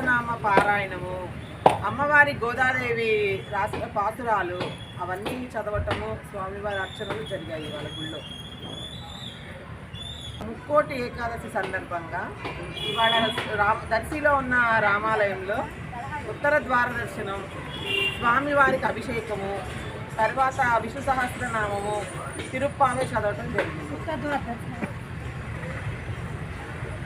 నామ పారాయణము అమ్మవారి గోదాదేవి రాసిన పాసురాలు అవన్నీ చదవటము స్వామివారి అర్చనలు జరిగాయి వాళ్ళ గుళ్ళో. ముక్కోటి ఏకాదశి సందర్భంగా ఇవాళ రా దర్శిలో ఉన్న రామాలయంలో ఉత్తర ద్వార దర్శనం స్వామివారికి అభిషేకము తర్వాత విష్ణు సహస్రనామము తిరుప్పావే చదవటం జరిగింది.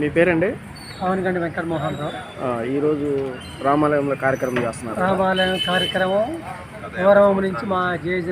మీ పేరండి? పవన్గండి వెంకటమోహన్ రావు. ఈరోజు రామాలయంలో కార్యక్రమం చేస్తున్నారు. రామాలయం కార్యక్రమం వివరం నుంచి మా జేజే